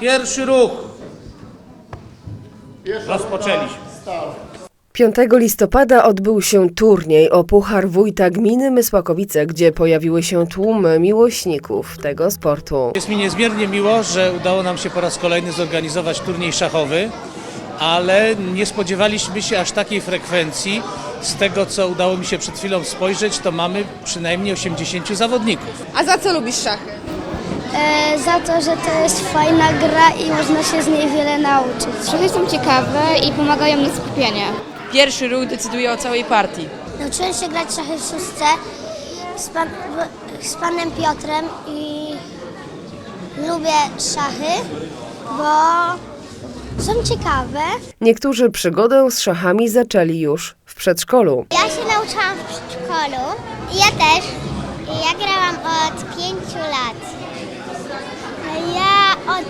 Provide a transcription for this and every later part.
Pierwszy ruch. Rozpoczęliśmy. 5 listopada odbył się turniej o Puchar Wójta Gminy Mysłakowice, gdzie pojawiły się tłumy miłośników tego sportu. Jest mi niezmiernie miło, że udało nam się po raz kolejny zorganizować turniej szachowy, ale nie spodziewaliśmy się aż takiej frekwencji. Z tego, co udało mi się przed chwilą spojrzeć, to mamy przynajmniej 80 zawodników. A za co lubisz szachy? E, za to, że to jest fajna gra i można się z niej wiele nauczyć. Szachy są ciekawe i pomagają na skupienie. Pierwszy ruch decyduje o całej partii. Nauczyłem się grać szachy w szóstce z, pan, z panem Piotrem i lubię szachy, bo są ciekawe. Niektórzy przygodę z szachami zaczęli już w przedszkolu. Ja się nauczyłam w przedszkolu. Ja też. Ja grałam od pięciu lat. A ja od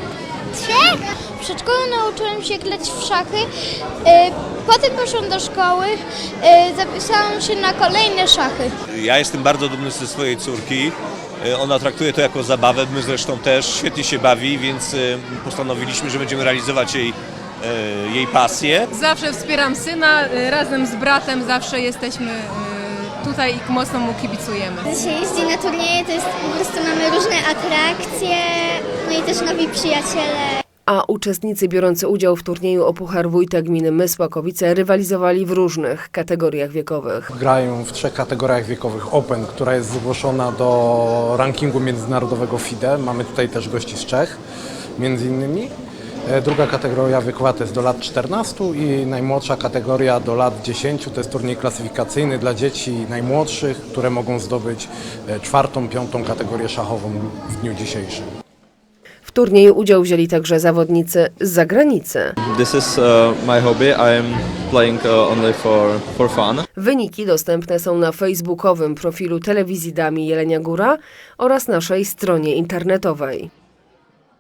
trzech. W przedszkolu nauczyłem się grać w szachy. E, Potem poszłam do szkoły. e, Zapisałam się na kolejne szachy. Ja jestem bardzo dumny ze swojej córki. E, Ona traktuje to jako zabawę, my zresztą też świetnie się bawi, więc postanowiliśmy, że będziemy realizować jej, jej pasję. Zawsze wspieram syna, y, razem z bratem zawsze jesteśmy y, tutaj i mocno mu kibicujemy. Gdy się jeździ na turnieje, to jest po prostu mamy różne atrakcje, no i też nowi przyjaciele. A uczestnicy biorący udział w turnieju o Puchar Wójta Gminy Mysłakowice rywalizowali w różnych kategoriach wiekowych. Grają w trzech kategoriach wiekowych Open, która jest zgłoszona do rankingu międzynarodowego FIDE. Mamy tutaj też gości z Czech, między innymi. E, Druga kategoria wiekowa to jest do lat 14 i najmłodsza kategoria do lat 10 to jest turniej klasyfikacyjny dla dzieci najmłodszych, które mogą zdobyć e, czwartą, piątą kategorię szachową w dniu dzisiejszym. W turnieju udział wzięli także zawodnicy z zagranicy. This is uh, my hobby. I am playing uh, only for, for fun. Wyniki dostępne są na facebookowym profilu telewizji Dami Jelenia Góra oraz naszej stronie internetowej.